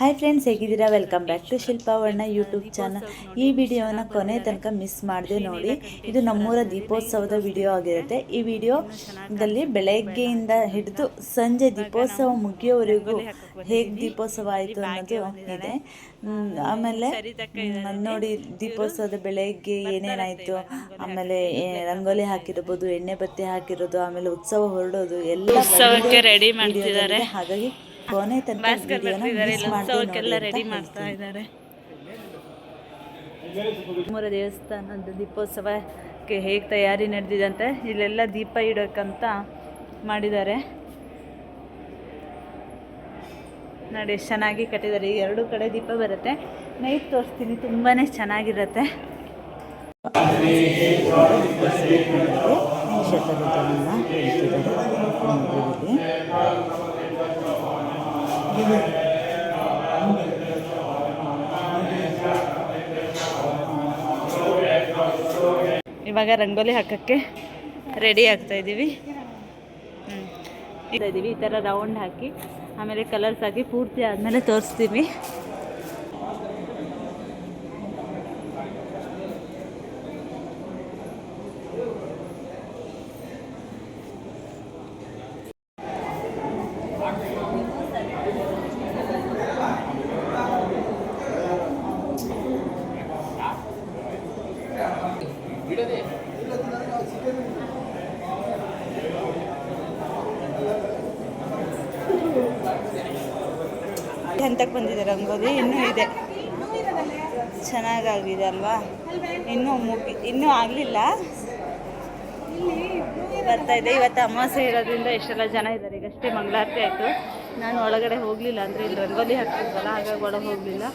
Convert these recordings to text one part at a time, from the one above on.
Hi friends ಹೇಗಿದ್ದೀರಾ? Welcome back to Shilpa Varna YouTube channel ಈ ವಿಡಿಯೋನ ಕೊನೆ ತನಕ ಮಿಸ್ ಮಾಡದೆ ನೋಡಿ. ಇದು ನಮ್ಮೂರ ದೀಪೋತ್ಸವದ ವಿಡಿಯೋ ಆಗಿರುತ್ತೆ. ಈ ವಿಡಿಯೋದಲ್ಲಿ ಬೆಳಗ್ಗೆಯಿಂದ ಹಿಡಿದು ಸಂಜೆ ದೀಪೋತ್ಸವ ಮುಗಿಯೋವರೆಗೂ ಹೇಗೆ ದೀಪೋತ್ಸವ ಆಯಿತು ಅನ್ನೋದು ಇದೆ. ಆಮೇಲೆ ನೋಡಿ ದೀಪೋತ್ಸವದ ಬೆಳಗ್ಗೆ ಏನೇನಾಯಿತು ಆಮೇಲೆ ರಂಗೋಲಿ ಹಾಕಿರ್ಬೋದು ಎಣ್ಣೆ ಬತ್ತಿ ಹಾಕಿರೋದು ಆಮೇಲೆ ಉತ್ಸವ ಹೊರಡೋದು ಎಲ್ಲ ರೆಡಿ ಮಾಡ್ತಿದ್ದಾರೆ. ಹಾಗಾಗಿ ಕೊನೆ ತನಕ ರೆಡಿ ಮಾಡ್ತಾ ಇದ್ದಾರೆ. ಮೂರ ದೇವಸ್ಥಾನದ ದೀಪೋತ್ಸವಕ್ಕೆ ಹೇಗೆ ತಯಾರಿ ನಡೆದಿದೆ ಅಂತ ಇಲ್ಲೆಲ್ಲ ದೀಪ ಇಡೋಕ್ಕಂತ ಮಾಡಿದ್ದಾರೆ. ನೋಡಿ ಎಷ್ಟು ಚೆನ್ನಾಗಿ ಕಟ್ಟಿದ್ದಾರೆ. ಈ ಎರಡು ಕಡೆ ದೀಪ ಬರುತ್ತೆ. ನೈಟ್ ತೋರಿಸ್ತೀನಿ ತುಂಬಾ ಚೆನ್ನಾಗಿರುತ್ತೆ. ಇವಾಗ ರಂಗೋಲಿ ಹಾಕೋಕ್ಕೆ ರೆಡಿ ಆಗ್ತಾ ಇದ್ದೀವಿ. ಇಡ್ತಾ ಇದ್ದೀವಿ ಈ ಥರ ರೌಂಡ್ ಹಾಕಿ, ಆಮೇಲೆ ಕಲರ್ಸ್ ಹಾಕಿ ಪೂರ್ತಿ ಆದಮೇಲೆ ತೋರಿಸ್ತೀವಿ ಹಂತಕ್ಕೆ ಬಂದಿದೆ ರಂಗೋಲಿ ಇನ್ನೂ ಇದೆ ಚೆನ್ನಾಗಾಗಿದೆ ಅಲ್ವಾ? ಇನ್ನೂ ಮುಗಿ, ಇನ್ನೂ ಆಗಲಿಲ್ಲ. ಬರ್ತಾ ಇದೆ. ಇವತ್ತು ಅಮಾವಾಸ್ಯೆ ಇರೋದ್ರಿಂದ ಎಷ್ಟೆಲ್ಲ ಜನ ಇದ್ದಾರೆ? ಈಗಷ್ಟೇ ಮಂಗಳಾರತಿ ಆಯಿತು. ನಾನು ಒಳಗಡೆ ಹೋಗಲಿಲ್ಲ ಅಂದರೆ ಇಲ್ಲಿ ರಂಗೋಲಿ ಹಾಕ್ತಿದ್ವಲ್ಲ, ಹಾಗಾಗಿ ಒಳಗೆ ಹೋಗಲಿಲ್ಲ.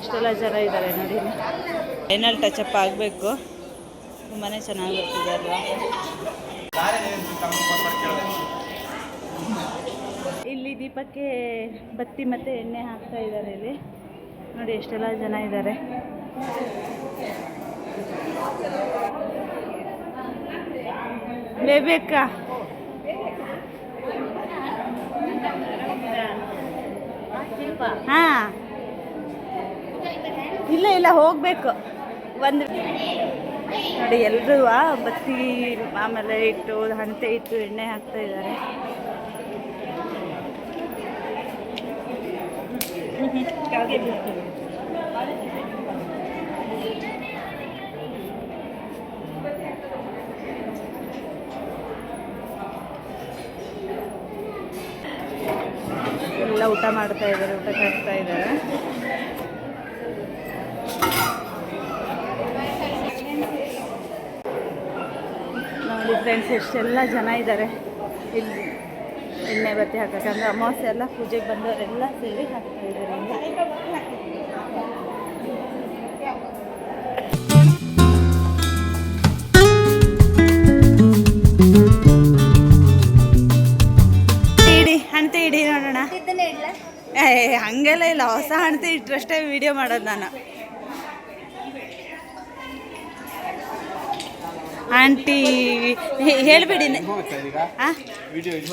ಇಷ್ಟೆಲ್ಲ ಜನ ಇದ್ದಾರೆ ನೋಡಿ. ಫೈನಲ್ ಟಚಪ್ ಆಗಬೇಕು. ತುಂಬಾ ಚೆನ್ನಾಗಿ ಬರ್ತಿದೆ ಅಲ್ವಾ? ಇಲ್ಲಿ ದೀಪಕ್ಕೆ ಬತ್ತಿ ಮತ್ತು ಎಣ್ಣೆ ಹಾಕ್ತಾ ಇದ್ದಾರೆ ಇಲ್ಲಿ. ನೋಡಿ, ಎಷ್ಟೆಲ್ಲ ಜನ ಇದ್ದಾರೆ. ಬೇಬೇಕ? ಹಾ. ಇಲ್ಲ ಇಲ್ಲ, ಹೋಗ್ಬೇಕು. ಒಂದು ನೋಡಿ ಎಲ್ಲರೂ ಬತ್ತಿ, ಆಮೇಲೆ ಇಟ್ಟು, ಹಂತೆ ಇಟ್ಟು, ಎಣ್ಣೆ ಹಾಕ್ತಾ ಇದ್ದಾರೆ. ಮಾಡ್ತಾ ಇದ್ದಾರೆ ಊಟಕ್ಕೆ ಹಾಕ್ತಾ ಇದ್ದಾರೆ. ನೋಡಿ ಫ್ರೆಂಡ್ಸ್ ಎಷ್ಟೆಲ್ಲ ಜನ ಇದ್ದಾರೆ. ಇಲ್ಲಿ ಎಣ್ಣೆ ಬತ್ತಿ ಹಾಕಕ್ಕಂದ್ರೆ ಅಮಾವಾಸ್ಯೆ ಎಲ್ಲ ಪೂಜೆಗೆ ಬಂದವರೆಲ್ಲ ಸೇರಿ ಹಾಕ್ತಾ ಇದ್ದಾರೆ ಹಣತೆ ಇಡಿ ನೋಡೋಣ. ಏ ಹಂಗೆಲ್ಲ ಇಲ್ಲ. ಹೊಸ ಹಣತೆ ಇಟ್ಟರಷ್ಟೇ ವಿಡಿಯೋ ಮಾಡೋದು ನಾನು. ಆಂಟಿ ಹೇ- ಹೇಳ್ಬಿಡಿ. ಹಾಂ.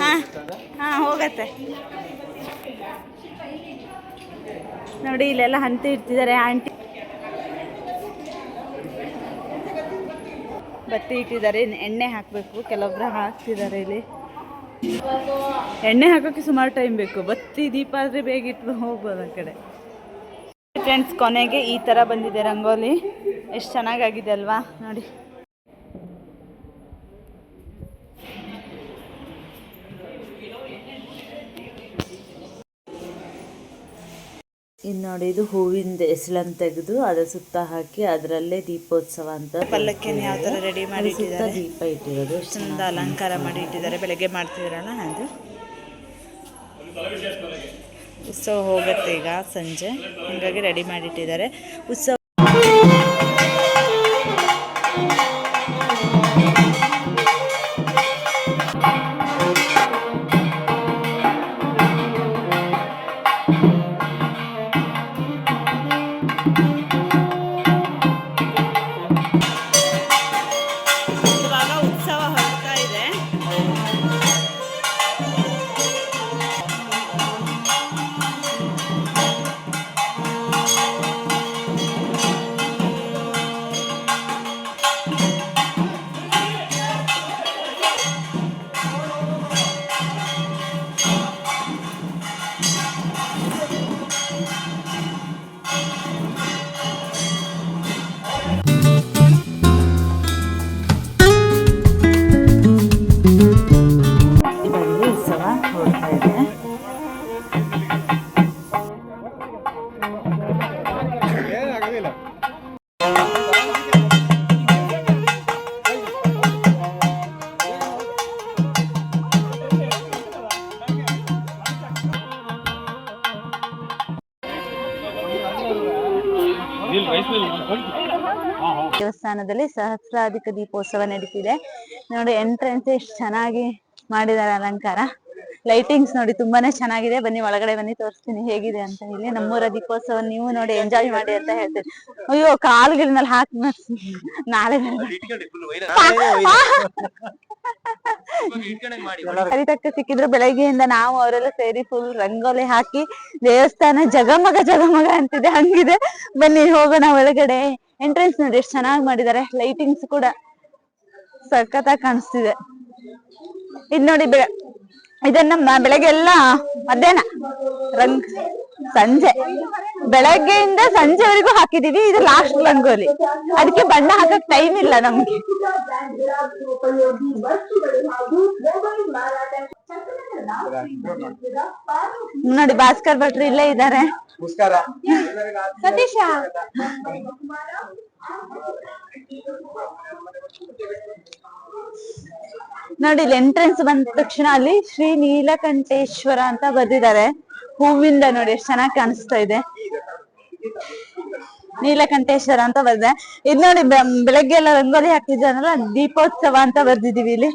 ಹಾಂ ಹಾಂ ಹೋಗತ್ತೆ. ನೋಡಿ ಇಲ್ಲೆಲ್ಲ ಹಂತಿ ಇಡ್ತಿದ್ದಾರೆ ಆಂಟಿ. ಬತ್ತಿ ಇಟ್ಟಿದ್ದಾರೆ. ಎಣ್ಣೆ ಹಾಕಬೇಕು. ಕೆಲವೊಬ್ಬರು ಹಾಕ್ತಿದ್ದಾರೆ ಇಲ್ಲಿ. ಎಣ್ಣೆ ಹಾಕೋಕ್ಕೆ ಸುಮಾರು ಟೈಮ್ ಬೇಕು. ಬತ್ತಿ ದೀಪ ಆದರೆ ಬೇಗ ಇಟ್ಟು ಹೋಗ್ಬೋದು ಆ ಕಡೆ. ಫ್ರೆಂಡ್ಸ್ ಕೊನೆಗೆ ಈ ಥರ ಬಂದಿದೆ ರಂಗೋಲಿ. ಎಷ್ಟು ಚೆನ್ನಾಗಾಗಿದೆ ಅಲ್ವಾ? ನೋಡಿ. ಇನ್ನು ನೋಡಿ ಇದು ಹೂವಿಂದ ಎಸಳನ್ನು ತೆಗೆದು ಅದರ ಸುತ್ತ ಹಾಕಿ ಅದರಲ್ಲೇ ದೀಪೋತ್ಸವ ಅಂತ ಪಲ್ಲಕ್ಕಿನ ಯಾವ ತರ ರೆಡಿ ಮಾಡಿ ಇಟ್ಟಿದ್ದಾರೆ? ದೀಪ ಇಟ್ಟಿರೋದು ಚಂದ ಅಲಂಕಾರ ಮಾಡಿ ಇಟ್ಟಿದ್ದಾರೆ. ಬೆಳಗ್ಗೆ ಮಾಡ್ತಿದ್ರಲ್ಲ ಅದು? ಉತ್ಸವ ಹೋಗುತ್ತೆ ಈಗ ಸಂಜೆ. ಹಾಗಾಗಿ ರೆಡಿ ಮಾಡಿಟ್ಟಿದ್ದಾರೆ ಉತ್ಸವ ದೇವಸ್ಥಾನದಲ್ಲಿ ಸಹಸ್ರಾಧಿಕ ದೀಪೋತ್ಸವ ನಡೀತಿದೆ. ನೋಡಿ ಎಂಟ್ರೆನ್ಸ್ ಎಷ್ಟು ಚೆನ್ನಾಗಿ ಮಾಡಿದ್ದಾರೆ ಅಲಂಕಾರ. ಲೈಟಿಂಗ್ಸ್ ನೋಡಿ ತುಂಬಾನೇ ಚೆನ್ನಾಗಿದೆ. ಬನ್ನಿ ಒಳಗಡೆ ಬನ್ನಿ ತೋರಿಸ್ತೀನಿ ಹೇಗಿದೆ ಅಂತ ಹೇಳಿ. ನಮ್ಮೂರ ದೀಪೋತ್ಸವ ನೀವು ನೋಡಿ ಎಂಜಾಯ್ ಮಾಡಿ ಅಂತ ಹೇಳ್ತೀನಿ. ಅಯ್ಯೋ ಕಾಲ್ಗಿಲ್ನಲ್ಲಿ ಹಾಕಿ ನಾಳೆ ಕರಿತಕ್ಕ ಸಿಕ್ಕಿದ್ರು ಬೆಳಗ್ಗೆಯಿಂದ ನಾವು ಅವರೆಲ್ಲ ಸೇರಿ ಫುಲ್ ರಂಗೋಲಿ ಹಾಕಿ ದೇವಸ್ಥಾನ ಜಗಮಗ ಜಗಮಗ ಅಂತಿದೆ. ಹಂಗಿದೆ. ಬನ್ನಿ ಹೋಗೋಣ ಒಳಗಡೆ. ಎಂಟ್ರೆನ್ಸ್ ನೋಡಿ ಎಷ್ಟು ಚೆನ್ನಾಗಿ ಮಾಡಿದ್ದಾರೆ. ಲೈಟಿಂಗ್ಸ್ ಕೂಡ ಸಖತ್ತಾಗಿ ಕಾಣಿಸ್ತಿದೆ. ಇದ್ ನೋಡಿ ಇದನ್ನ ಮ- ಬೆಳಗ್ಗೆ ಎಲ್ಲ ಮಧ್ಯಾಹ್ನ ರಂಗ್ ಸಂಜೆ. ಬೆಳಗ್ಗೆಯಿಂದ ಸಂಜೆವರೆಗೂ ಹಾಕಿದೀವಿ. ಇದು ಲಾಸ್ಟ್ ರಂಗೋಲಿ. ಅದಕ್ಕೆ ಬಣ್ಣ ಹಾಕಕ್ ಟೈಮ್ ಇಲ್ಲ ನಮ್ಗೆ. ನೋಡಿ ಭಾಸ್ಕರ್ ಭಟ್ರು ಇಲ್ಲೇ ಇದ್ದಾರೆ. ನಮಸ್ಕಾರ. ಸತೀಶ. ನೋಡಿ ಇಲ್ಲಿ ಎಂಟ್ರೆನ್ಸ್ ಬಂದ ತಕ್ಷಣ ಅಲ್ಲಿ ಶ್ರೀ ನೀಲಕಂಠೇಶ್ವರ ಅಂತ ಬರ್ದಿದ್ದಾರೆ. ಹೂವಿಂದ ನೋಡಿ ಎಷ್ಟು ಚೆನ್ನಾಗಿ ಕಾಣಿಸ್ತಾ ಇದೆ. ನೀಲಕಂಠೇಶ್ವರ ಅಂತ ಬರ್ದೆ. ಇದ್ ನೋಡಿ ಬೆಳಗ್ಗೆ ಎಲ್ಲ ರಂಗೋಲಿ ಹಾಕಿದ್ದಾರಲ್ಲ ದೀಪೋತ್ಸವ ಅಂತ ಬರ್ದಿದೀವಿ ಇಲ್ಲಿ.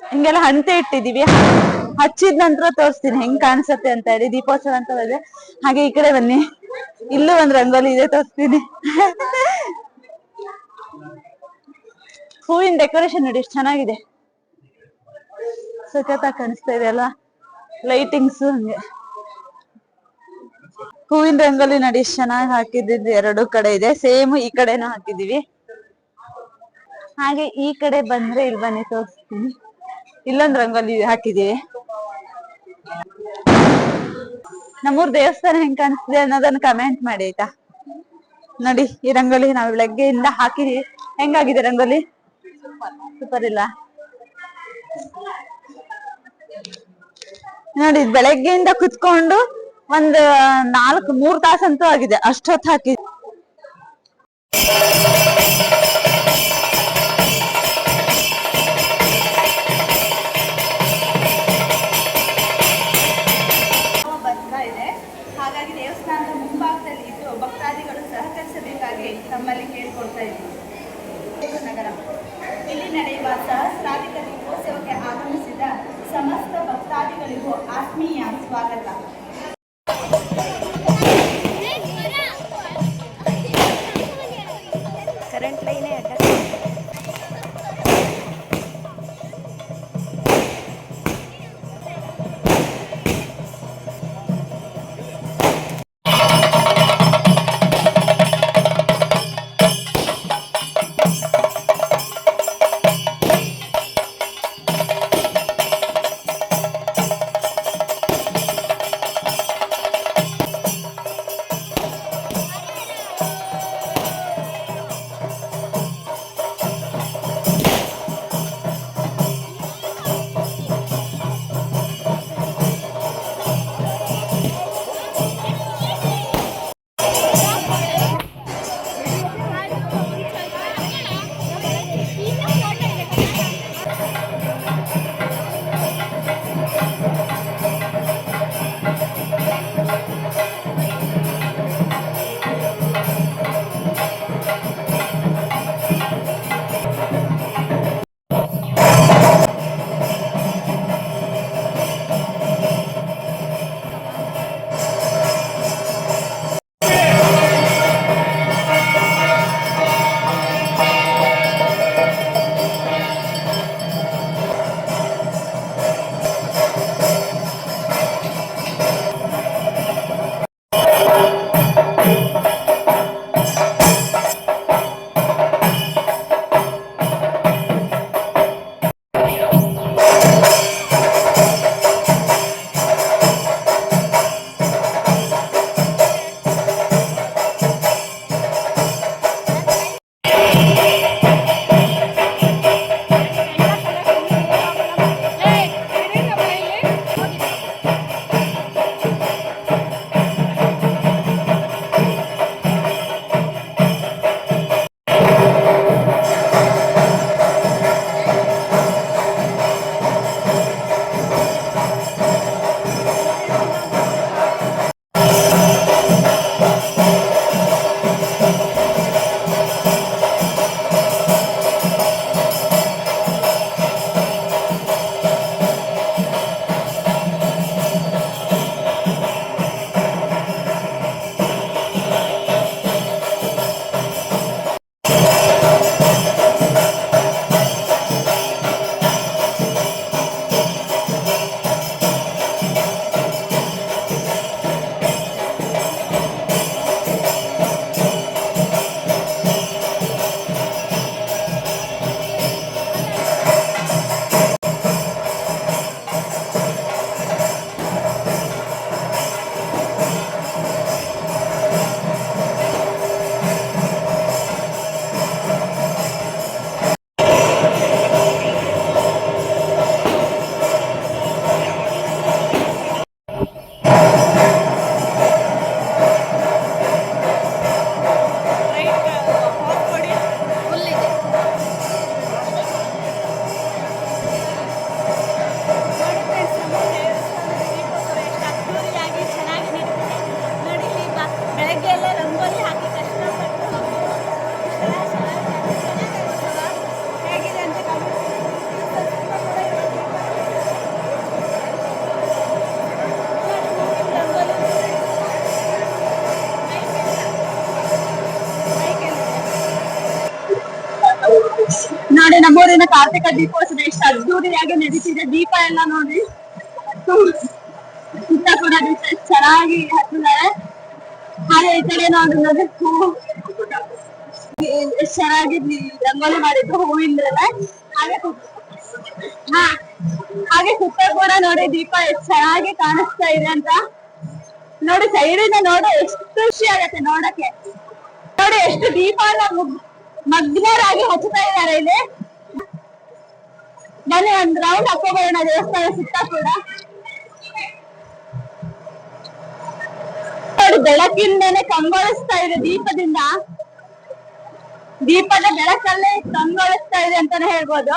ಹಿಂಗೆಲ್ಲ ಹಂತೆ ಇಟ್ಟಿದೀವಿ ಹಚ್ಚಿದ ನಂತರ ತೋರಿಸ್ತೀನಿ, ಹೆಂಗ್ ಕಾಣಿಸತ್ತೆ ಅಂತ ಹೇಳಿ, ದೀಪೋತ್ಸವ ಅಂತ ಬರ್ದೆ. ಹಾಗೆ ಈ ಕಡೆ ಬನ್ನಿ. ಇಲ್ಲೂ ಒಂದ್ ರಂಗೋಲಿ ಇದೆ, ತೋರಿಸ್ತೀನಿ. ಹೂವಿನ ಡೆಕೋರೇಷನ್ ನೋಡಿ, ಎಷ್ಟು ಚೆನ್ನಾಗಿದೆ. ಸಖತ್ತಾಗಿ ಕಾಣಿಸ್ತಾ ಇದೆ ಅಲ್ವಾ? ಲೈಟಿಂಗ್ಸ್ ಹಂಗೆ. ಹೂವಿನ ರಂಗೋಲಿ ನೋಡಿ ಚೆನ್ನಾಗಿ ಹಾಕಿದ್ದು ಎರಡು ಕಡೆ ಇದೆ. ಸೇಮ್ ಈ ಕಡೆನೂ ಹಾಕಿದೀವಿ ಹಾಗೆ ಈ ಕಡೆ ಬಂದ್ರೆ ಇಲ್ಲಿ ಬನ್ನಿ ತೋರಿಸ್ತೀನಿ. ಇಲ್ಲೊಂದ್ ರಂಗೋಲಿ ಹಾಕಿದೀವಿ ನಮ್ಮೂರ್ ದೇವಸ್ಥಾನ ಹೆಂಗ್ ಕಾಣಿಸ್ತಿದೆ ಅನ್ನೋದನ್ನ ಕಮೆಂಟ್ ಮಾಡಿ ಆಯ್ತಾ? ನೋಡಿ, ಈ ರಂಗೋಲಿ ನಾವು ಬೆಳಗ್ಗೆಯಿಂದ ಹಾಕಿದೀವಿ. ಹೆಂಗಾಗಿದೆ ರಂಗೋಲಿ? ಸೂಪರ್ ಇಲ್ಲ. ನೋಡಿ, ಬೆಳಗ್ಗೆಯಿಂದ ಕುತ್ಕೊಂಡು ಒಂದ್ ನಾಲ್ಕು, ಮೂರ್ ತಾಸಂತೂ ಆಗಿದೆ. ಅಷ್ಟೊತ್ತು ಹಾಕಿ ಹಾಗಾಗಿ ದೇವಸ್ಥಾನದ ಮುಂಭಾಗದಲ್ಲಿ ಭಕ್ತಾದಿಗಳು ಸಹಕರಿಸಬೇಕಾಗಿ ತಮ್ಮಲ್ಲಿ ಕೇಳಿಕೊಳ್ತಾ ಇದ್ದೀವಿ ನಗರ. ಇಲ್ಲಿ ನಡೆಯುವ ಸಹಸ್ರಾಧಿಕ ದೀಪೋತ್ಸವಕ್ಕೆ ಆಗಮಿಸಿದ ಸಮಸ್ತ ಭಕ್ತಾದಿಗಳಿಗೂ ಆತ್ಮೀಯ ಸ್ವಾಗತ ಕಾರ್ತಿಕ ದೀಪೋತ್ಸವ ಎಷ್ಟು ಅದ್ದೂರಿಯಾಗಿ ನಡೀತಿದೆ. ದೀಪ ಎಲ್ಲ ನೋಡಿ. ಸುತ್ತ ಕೂಡ ದೀಪ ಚೆನ್ನಾಗಿ ಹತ್ತಿದ್ದಾರೆ ಹಾಗೆ ಈ ಕಡೆ ನೋಡಿ ನೋಡಿ. ಎಷ್ಟು ಚೆನ್ನಾಗಿ ರಂಗೋಲಿ ಮಾಡಿದ್ರು ಹೂವಿಂದ್ರಲ್ಲ. ಹಾಗೆ ಹಾ. ಹಾಗೆ ಸುತ್ತ ಕೂಡ ನೋಡಿ ದೀಪ ಎಷ್ಟು ಚೆನ್ನಾಗಿ ಕಾಣಿಸ್ತಾ ಇದೆ ಅಂತ. ನೋಡಿ, ಸೈಡಿಂದ ನೋಡಿ ಎಷ್ಟು ಖುಷಿ ಆಗತ್ತೆ ನೋಡಕ್ಕೆ. ನೋಡಿ, ಎಷ್ಟು ದೀಪ ಎಲ್ಲ ಮಗ್ನರಾಗಿ ಹಚ್ಚುತ್ತಾ ಇದ್ದಾರೆ ಇಲ್ಲಿ. ಬನ್ನಿ ಒಂದ್ ರೌಂಡ್ ಹಾಕೋಬೋಣ ದೇವಸ್ಥಾನ ಸುತ್ತ ಕೂಡ. ಬೆಳಕಿಂದನೇ ಕಂಗೊಳಿಸ್ತಾ ಇದೆ ದೀಪದಿಂದ. ದೀಪದ ಬೆಳಕಲ್ಲೇ ಕಂಗೊಳಿಸ್ತಾ ಇದೆ ಅಂತಾನೆ ಹೇಳ್ಬೋದು.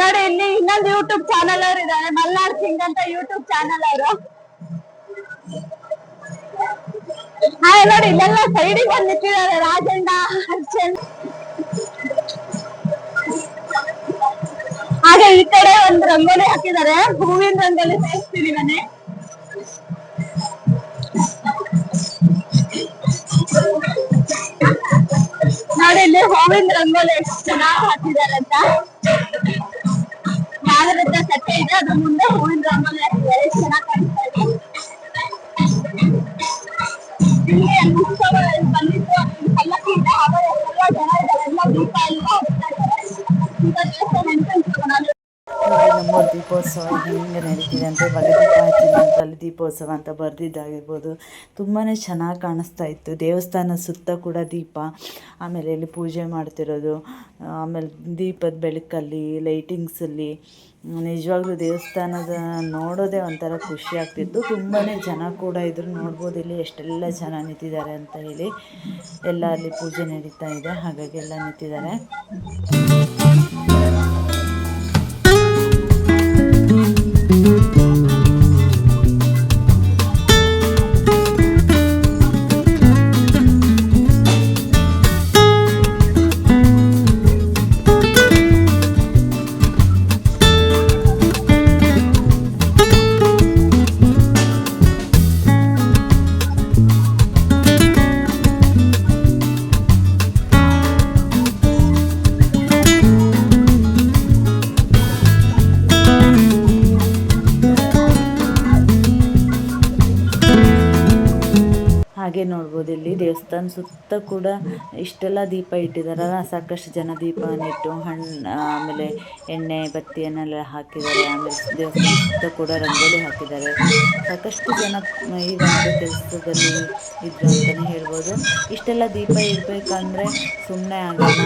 ನೋಡಿ, ಇಲ್ಲಿ ಇನ್ನೊಂದು ಯೂಟ್ಯೂಬ್ ಚಾನಲ್ ಅವರು ಇದ್ದಾರೆ, ಮಲ್ನಾಡ್ ಸಿಂಗ್ ಅಂತ ಯೂಟ್ಯೂಬ್ ಚಾನಲ್ ಅವರು. ಹಾಯ್ ನೋಡಿ, ಇಲ್ಲೆಲ್ಲ ಸೈಡಿಗೆ ಬಂದಿಟ್ಟಿದ್ದಾರೆ ರಾಜಣ್ಣ ಅರ್ಜುನ್ ಹಾಗೆ ಈ ಕಡೆ ಒಂದು ರಂಗೋಲಿ ಹಾಕಿದ್ದಾರೆ. ಹೂವಿನ ರಂಗೋಲಿ ಸೇರಿಸ್ತೀನಿ ಮನೆ. ನೋಡಿ, ಇಲ್ಲಿ ಹೂವಿನ ರಂಗೋಲಿ ಎಷ್ಟು ಚೆನ್ನಾಗಿ ಹಾಕಿದ್ದಾರೆ ಅಂತ. ನಾಗರದ ಸಟ್ಟೆ ಇದೆ. ಅದ್ರ ಮುಂದೆ ಹೂವಿನ ರಂಗೋಲಿ ಹಾಕಿದ್ದಾರೆ. ಎಷ್ಟು ಚೆನ್ನಾಗಿ ದೀಪೋತ್ಸವ ಹೆಂಗೆ ನಡೀತಿದೆ ಅಂತ ಇವಾಗ ದೀಪ ಹಚ್ಚಿದ ದೀಪೋತ್ಸವ ಅಂತ ಬರೆದಿದ್ದಾಗಿರ್ಬೋದು. ತುಂಬಾ ಚೆನ್ನಾಗಿ ಕಾಣಿಸ್ತಾ ಇತ್ತು. ದೇವಸ್ಥಾನ ಸುತ್ತ ಕೂಡ ದೀಪ, ಆಮೇಲೆ ಇಲ್ಲಿ ಪೂಜೆ ಮಾಡ್ತಿರೋದು, ಆಮೇಲೆ ದೀಪದ ಬೆಳಕಲ್ಲಿ, ಲೈಟಿಂಗ್ಸಲ್ಲಿ, ನಿಜವಾಗ್ಲೂ ದೇವಸ್ಥಾನದ ನೋಡೋದೇ ಒಂಥರ ಖುಷಿ ಆಗ್ತಿತ್ತು. ತುಂಬಾ ಜನ ಕೂಡ ಇದ್ರು. ನೋಡ್ಬೋದು ಇಲ್ಲಿ ಎಷ್ಟೆಲ್ಲ ಜನ ನಿಂತಿದ್ದಾರೆ ಅಂತ ಹೇಳಿ ಎಲ್ಲ ಅಲ್ಲಿ ಪೂಜೆ ನಡೀತಾ ಇದೆ. ಹಾಗಾಗಿ ಎಲ್ಲ ನಿಂತಿದ್ದಾರೆ. ಹಾಗೆ ನೋಡ್ಬೋದು. ಇಲ್ಲಿ ದೇವಸ್ಥಾನ ಸುತ್ತ ಕೂಡ ಇಷ್ಟೆಲ್ಲ ದೀಪ ಇಟ್ಟಿದಾರಲ್ಲ ಸಾಕಷ್ಟು ಜನ ದೀಪವನ್ನಿಟ್ಟು ಹಣ್ಣು ಆಮೇಲೆ ಎಣ್ಣೆ, ಬತ್ತಿಯನ್ನೆಲ್ಲ ಹಾಕಿದ್ದಾರೆ. ಆಮೇಲೆ ದೇವಸ್ಥಾನ ಸುತ್ತ ಕೂಡ ರಂಗೋಲಿ ಹಾಕಿದ್ದಾರೆ. ಸಾಕಷ್ಟು ಜನ ಈ ಒಂದು ಕೆಲಸದಲ್ಲಿ ಇದ್ರು ಅಂತಲೇ ಹೇಳ್ಬೋದು. ಇಷ್ಟೆಲ್ಲ ದೀಪ ಇಡಬೇಕಂದ್ರೆ ಸುಮ್ಮನೆ ಆಗಲ್ಲ,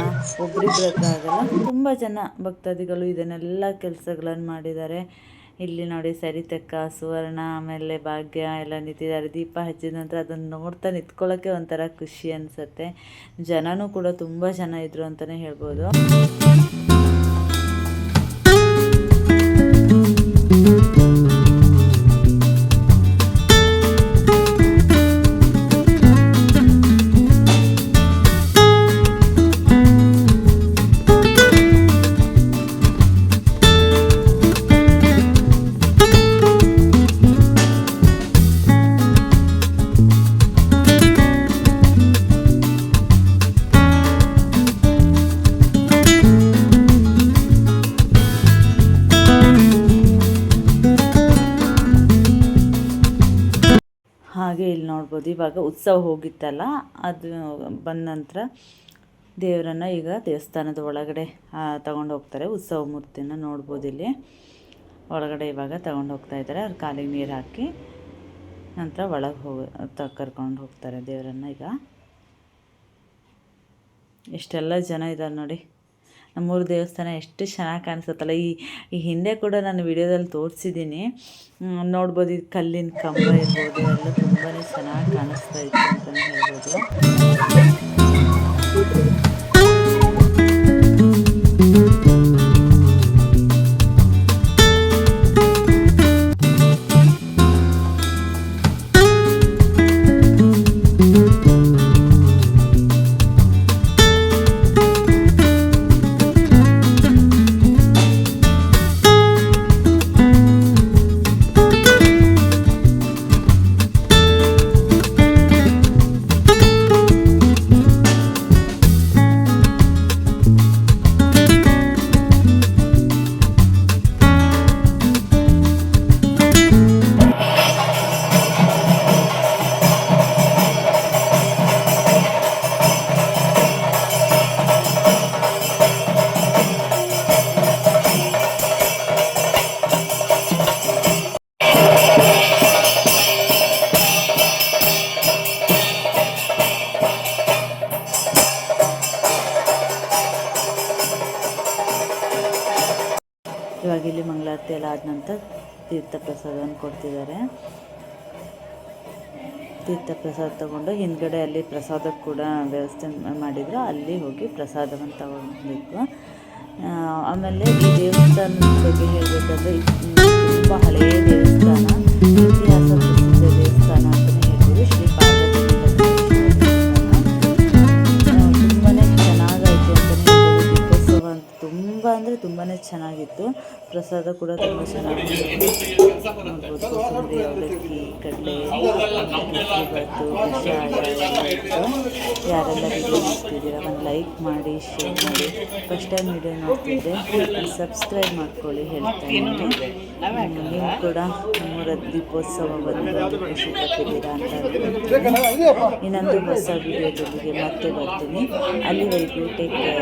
ಒಬ್ರಿಬ್ರತ್ರ ಆಗಲ್ಲ. ತುಂಬ ಜನ ಭಕ್ತಾದಿಗಳು ಇದನ್ನೆಲ್ಲ ಕೆಲಸಗಳನ್ನು ಮಾಡಿದ್ದಾರೆ. ಇಲ್ಲಿ ನೋಡಿ ಸರಿತಕ್ಕ, ಸುವರ್ಣ, ಆಮೇಲೆ ಭಾಗ್ಯ ಎಲ್ಲ ನಿಂತಿದ್ದಾರೆ. ದೀಪ ಹಚ್ಚಿದ ನಂತರ ಅದನ್ನು ನೋಡ್ತಾ ನಿಂತ್ಕೊಳ್ಳೋಕ್ಕೆ ಒಂಥರ ಖುಷಿ ಅನಿಸುತ್ತೆ. ಜನನೂ ಕೂಡ ತುಂಬ ಜನ ಇದ್ರು ಅಂತಲೇ ಹೇಳ್ಬೋದು. ಹಾಗೆ ಇಲ್ಲಿ ನೋಡ್ಬೋದು. ಇವಾಗ ಉತ್ಸವ ಹೋಗಿತ್ತಲ್ಲ, ಅದು ಬಂದ ನಂತರ ದೇವರನ್ನು ಈಗ ದೇವಸ್ಥಾನದ ಒಳಗಡೆ ತಗೊಂಡು ಹೋಗ್ತಾರೆ. ಉತ್ಸವ ಮೂರ್ತಿನ ನೋಡ್ಬೋದು ಇಲ್ಲಿ. ಒಳಗಡೆ ಇವಾಗ ತಗೊಂಡು ಹೋಗ್ತಾ ಇದ್ದಾರೆ. ಅವ್ರ ಕಾಲಿಗೆ ನೀರು ಹಾಕಿ ನಂತರ ಒಳಗೆ ಹೋಗಿ ಕರ್ಕೊಂಡು ಹೋಗ್ತಾರೆ ದೇವರನ್ನು ಈಗ. ಎಷ್ಟೆಲ್ಲ ಜನ ಇದ್ದಾರೆ ನೋಡಿ. ನಮ್ಮೂರು ದೇವಸ್ಥಾನ ಎಷ್ಟು ಚೆನ್ನಾಗಿ ಕಾಣಿಸುತ್ತಲ್ಲ. ಈ ಈ ಹಿಂದೆ ಕೂಡ ನಾನು ವಿಡಿಯೋದಲ್ಲಿ ತೋರಿಸಿದ್ದೀನಿ. ನೋಡ್ಬೋದು ಇದು ಕಲ್ಲಿನ ಕಂಬ ಇರ್ಬೋದು, ಎಲ್ಲ ತುಂಬಾ ಚೆನ್ನಾಗಿ ಕಾಣಿಸ್ತಾ ಇತ್ತು ಅಂತಲೇ ಹೇಳ್ಬೋದು. ಆದ ನಂತರ ತೀರ್ಥ ಪ್ರಸಾದವನ್ನು ಕೊಡ್ತಿದ್ದಾರೆ. ತೀರ್ಥ ಪ್ರಸಾದ ತಗೊಂಡು ಹಿಂದ್ಗಡೆ ಅಲ್ಲಿ ಪ್ರಸಾದ ಕೂಡ ವ್ಯವಸ್ಥೆ ಮಾಡಿದ್ರು. ಅಲ್ಲಿ ಹೋಗಿ ಪ್ರಸಾದವನ್ನು ತಗೊಂಡ್ಬೇಕು ಆಮೇಲೆ ಈ ದೇವಸ್ಥಾನದ ಬಗ್ಗೆ ಹೇಳಬೇಕಾದ್ರೆ ತುಂಬ ಹಳೆಯ ದೇವಸ್ಥಾನ. ಇತಿಹಾಸ ಚೆನ್ನಾಗಿತ್ತು. ಪ್ರಸಾದ ಕೂಡ ತುಂಬ ಚೆನ್ನಾಗಿತ್ತು. ನೋಡ್ಬೋದು ಅವಲಕ್ಕಿ ಕಡಲೆ ಇವತ್ತು ಯಾರೆಲ್ಲ ವಿಡಿಯೋ ನೋಡ್ತಿದ್ದೀರಾ ಒಂದು ಲೈಕ್ ಮಾಡಿ ಶೇರ್ ಮಾಡಿ ಫಸ್ಟ್ ಟೈಮ್ ವಿಡಿಯೋ ನೋಡ್ತಿದ್ದೆ ಸಬ್ಸ್ಕ್ರೈಬ್ ಮಾಡ್ಕೊಳ್ಳಿ. ಹೇಳ್ತಾ ಇದ್ದೀನಿ ನೀವು ಕೂಡ ನಮ್ಮೂರ ದೀಪೋತ್ಸವ ಬಂದು ಖುಷಿ ಪಟ್ಟಿದ್ದೀರಾ ಅಂತ. ಇನ್ನೊಂದು ಹೊಸ ವಿಡಿಯೋದೊಂದಿಗೆ ಮತ್ತೆ ಬರ್ತೀನಿ ಅಲ್ಲಿವರೆಗೂ ಟೇಕ್ ಕೇರ್